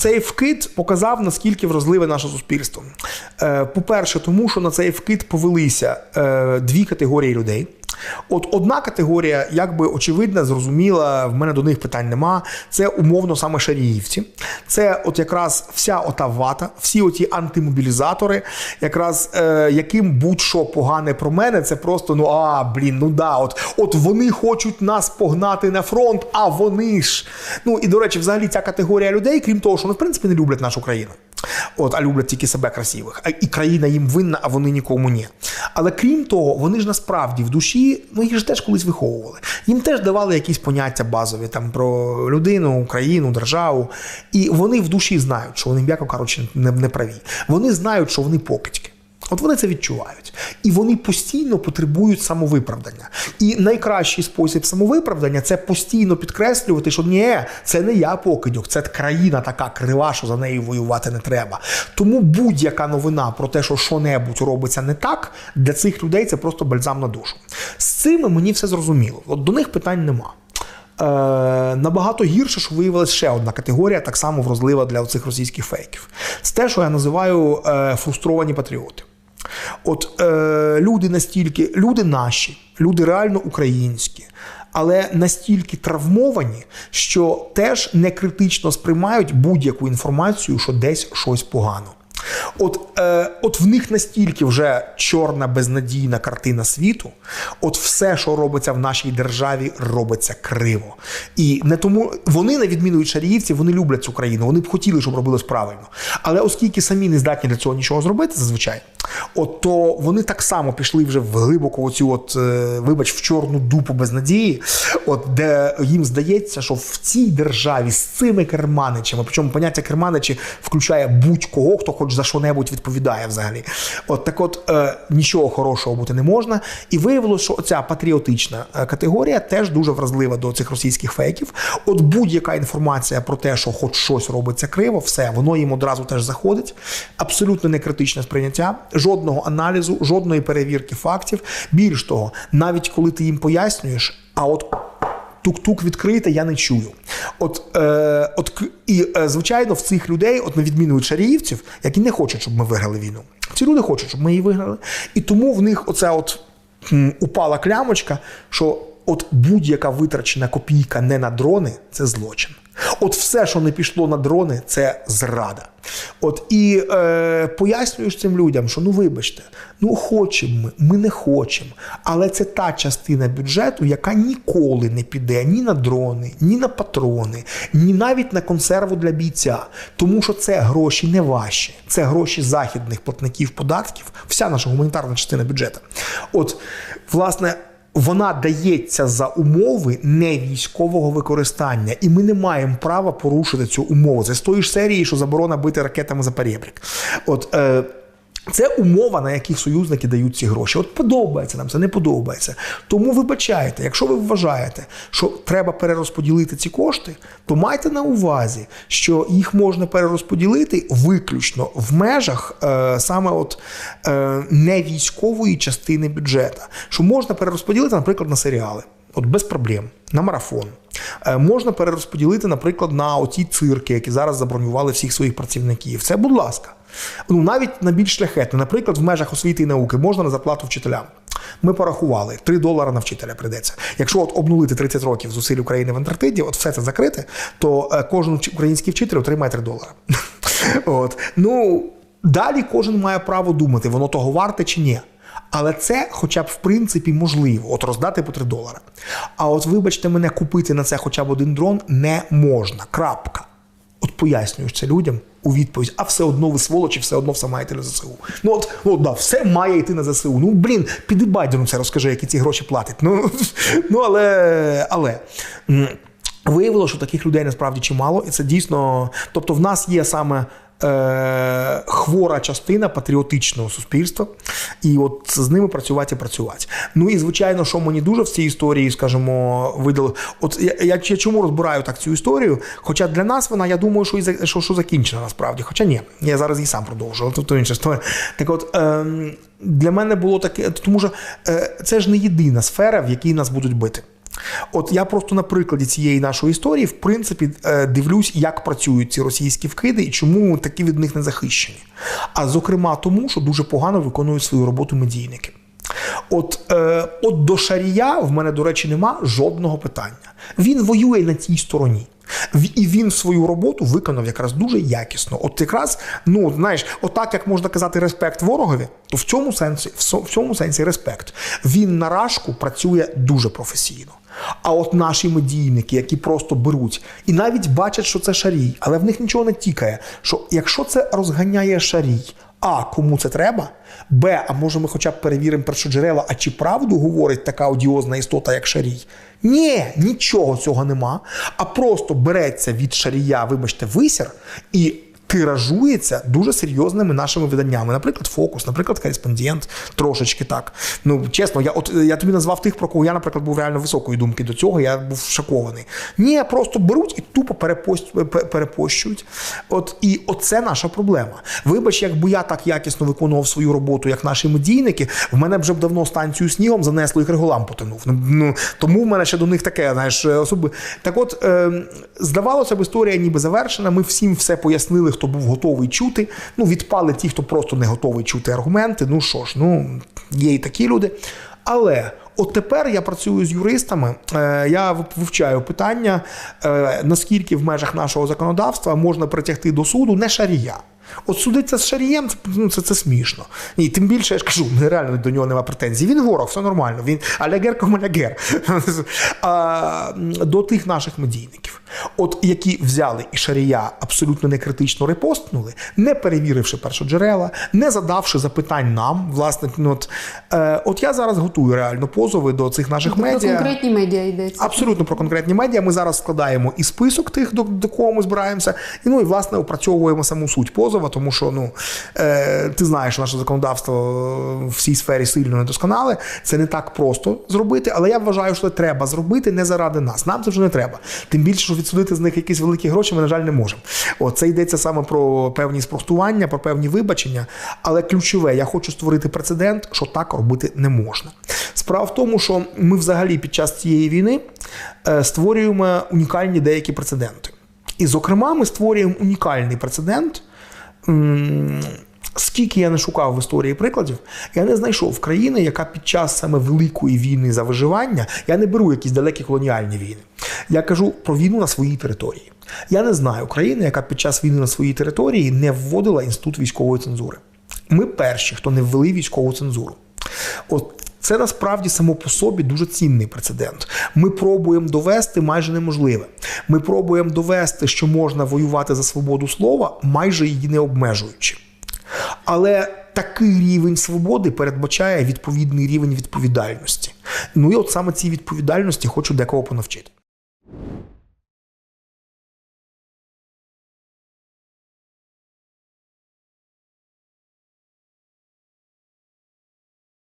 Цей вкид показав, наскільки вразливе наше суспільство. Е, По-перше, тому що на цей вкид повелися е, дві категорії людей. От одна категорія, якби очевидна, зрозуміла, в мене до них питань нема. Це умовно саме шаріївці. Це от якраз вся ота вата, всі оті антимобілізатори, якраз е, яким будь-що погане про мене, це просто ну а блін, ну да, от, от вони хочуть нас погнати на фронт, а вони ж. Ну і до речі, взагалі ця категорія людей, крім того, що вони в принципі не люблять нашу країну. От, а люблять тільки себе красивих. І країна їм винна, а вони нікому ні. Але крім того, вони ж насправді в душі, ну їх ж теж колись виховували. Їм теж давали якісь поняття базові там про людину, Україну, державу. І вони в душі знають, що вони, м'яко кажучи, не, праві. Вони знають, що вони покидьки. От вони це відчувають. І вони постійно потребують самовиправдання. І найкращий спосіб самовиправдання це постійно підкреслювати, що ні, це не я покидьок, це країна така крива, що за нею воювати не треба. Тому будь-яка новина про те, що що-небудь робиться не так, для цих людей це просто бальзам на душу. З цими мені все зрозуміло. От до них питань нема. Е, набагато гірше, що виявилася ще одна категорія, так само вразлива для цих російських фейків. Це те, що я називаю е, фрустровані патріоти. От е, люди настільки, люди наші, люди реально українські, але настільки травмовані, що теж не критично сприймають будь-яку інформацію, що десь щось погано. От е, от в них настільки вже чорна безнадійна картина світу, от все, що робиться в нашій державі, робиться криво. І не тому вони, на відміну від шаріївців, вони люблять цю країну, вони б хотіли, щоб робилось правильно. Але оскільки самі не здатні для цього нічого зробити, зазвичай, от то вони так само пішли вже в глибоку оцю, от, е, вибач, в чорну дупу безнадії, от де їм здається, що в цій державі з цими керманичами, причому поняття керманичі включає будь-кого, хто хоч за що-небудь відповідає взагалі. От так от е, нічого хорошого бути не можна. І виявилося, що ця патріотична е, категорія теж дуже вразлива до цих російських фейків. От будь-яка інформація про те, що хоч щось робиться криво, все, воно їм одразу теж заходить. Абсолютно не критичне сприйняття, жодного аналізу, жодної перевірки фактів. Більш того, навіть коли ти їм пояснюєш, а от тук-тук відкрите, я не чую. От, е, от і е, звичайно, в цих людей, от на відміну від шаріївців, які не хочуть, щоб ми виграли війну. Ці люди хочуть, щоб ми її виграли. І тому в них оця от м, упала клямочка, що от будь-яка витрачена копійка не на дрони це злочин. От все, що не пішло на дрони, це зрада. От і е, пояснюєш цим людям, що ну вибачте, ну хочемо ми, ми не хочемо. Але це та частина бюджету, яка ніколи не піде ні на дрони, ні на патрони, ні навіть на консерву для бійця. Тому що це гроші не ваші, це гроші західних платників податків, вся наша гуманітарна частина бюджету. От, власне вона дається за умови не військового використання, і ми не маємо права порушити цю умову. Це з тої ж серії, що заборона бити ракетами за перебрік. От е, це умова, на яких союзники дають ці гроші. От подобається нам, це не подобається. Тому вибачайте, якщо ви вважаєте, що треба перерозподілити ці кошти, то майте на увазі, що їх можна перерозподілити виключно в межах е, саме от е, не військової частини бюджету. Що можна перерозподілити, наприклад, на серіали. От без проблем на марафон. Е, можна перерозподілити, наприклад, на оті цирки, які зараз забронювали всіх своїх працівників. Це, будь ласка. Ну навіть на більш шляхетне, наприклад, в межах освіти і науки можна на зарплату вчителям. Ми порахували 3 долари на вчителя прийдеться. Якщо от обнулити 30 років зусиль України в Антарктиді, от все це закрити, то е, кожен український вчитель отримає 3 долари. От ну далі кожен має право думати, воно того варте чи ні. Але це, хоча б в принципі, можливо, от роздати по 3 долари. А от, вибачте, мене купити на це хоча б один дрон не можна. Крапка. Пояснюєш це людям у відповідь, а все одно ви сволочі, все одно все має йти на ЗСУ. Ну от, ну да, все має йти на ЗСУ. Ну блін, піди Байдену це розкажи, які ці гроші платить. Ну, ну але. але. Виявилося, що таких людей насправді чимало, і це дійсно. Тобто, в нас є саме е, хвора частина патріотичного суспільства, і от з ними працювати і працювати. Ну і звичайно, що мені дуже в цій історії, скажімо, видали. От я, я, я чому розбираю так цю історію? Хоча для нас вона, я думаю, що і що, що закінчена насправді. Хоча ні, я зараз її сам продовжую. Тобто інша історія. Так от. Е, для мене було таке, тому що е, це ж не єдина сфера, в якій нас будуть бити. От я просто на прикладі цієї нашої історії, в принципі, е, дивлюсь, як працюють ці російські вкиди і чому такі від них не захищені. А зокрема, тому, що дуже погано виконують свою роботу медійники. От, е, от до Шарія в мене, до речі, нема жодного питання. Він воює на тій стороні. І він свою роботу виконав якраз дуже якісно. От якраз, ну знаєш, отак як можна казати респект ворогові, то в цьому сенсі, в цьому сенсі респект. Він на рашку працює дуже професійно. А от наші медійники, які просто беруть і навіть бачать, що це шарій, але в них нічого не тікає. Що якщо це розганяє шарій, а кому це треба? Б, а може ми хоча б перевіримо першоджерела, а чи правду говорить така одіозна істота, як шарій? Ні, нічого цього нема. А просто береться від шарія, вибачте, висір і тиражується дуже серйозними нашими виданнями. Наприклад, фокус, наприклад, кореспондент, трошечки так. Ну чесно, я от я тобі назвав тих, про кого я, наприклад, був реально високої думки до цього. Я був шокований. Ні, просто беруть і тупо перепощують. От і оце наша проблема. Вибач, якби я так якісно виконував свою роботу, як наші медійники, в мене вже б давно станцію снігом занесло і Криголам потонув. Ну, ну тому в мене ще до них таке, знаєш, особи. Так, от е, здавалося б, історія ніби завершена. Ми всім все пояснили, хто був готовий чути. Ну, відпали ті, хто просто не готовий чути аргументи. Ну що ж, ну є і такі люди. Але от тепер я працюю з юристами. е, Я вивчаю питання, е, наскільки в межах нашого законодавства можна притягти до суду не шарія. От судиться з шарієм, це, ну, це, це смішно. Ні, тим більше я ж кажу, нереально до нього нема претензій. Він ворог, все нормально. Він алягер комалягер. А, до тих наших медійників, от які взяли і шарія абсолютно некритично репостнули, не перевіривши першоджерела, не задавши запитань нам, власне, ну, от, е, от я зараз готую реально позови до цих наших Про медіа. конкретні медіа йдеться. Абсолютно про конкретні медіа. Ми зараз складаємо і список тих, до, до кого ми збираємося, і ну і власне опрацьовуємо саму суть позова, тому що ну е, ти знаєш, наше законодавство в цій сфері сильно недосконале. Це не так просто зробити, але я вважаю, що це треба зробити не заради нас. Нам це вже не треба. Тим більше, що відсудити з них якісь великі гроші, ми, на жаль, не можемо. О, це йдеться саме про певні спростування, про певні вибачення. Але ключове, я хочу створити прецедент, що так робити не можна. Справа в тому, що ми взагалі під час цієї війни е, створюємо унікальні деякі прецеденти. І, зокрема, ми створюємо унікальний прецедент. Скільки я не шукав в історії прикладів, я не знайшов країни, яка під час саме великої війни за виживання, я не беру якісь далекі колоніальні війни. Я кажу про війну на своїй території. Я не знаю країни, яка під час війни на своїй території не вводила інститут військової цензури. Ми перші, хто не ввели військову цензуру. От це насправді само по собі дуже цінний прецедент. Ми пробуємо довести майже неможливе. Ми пробуємо довести, що можна воювати за свободу слова, майже її не обмежуючи. Але такий рівень свободи передбачає відповідний рівень відповідальності. Ну і от саме цій відповідальності хочу декого понавчити.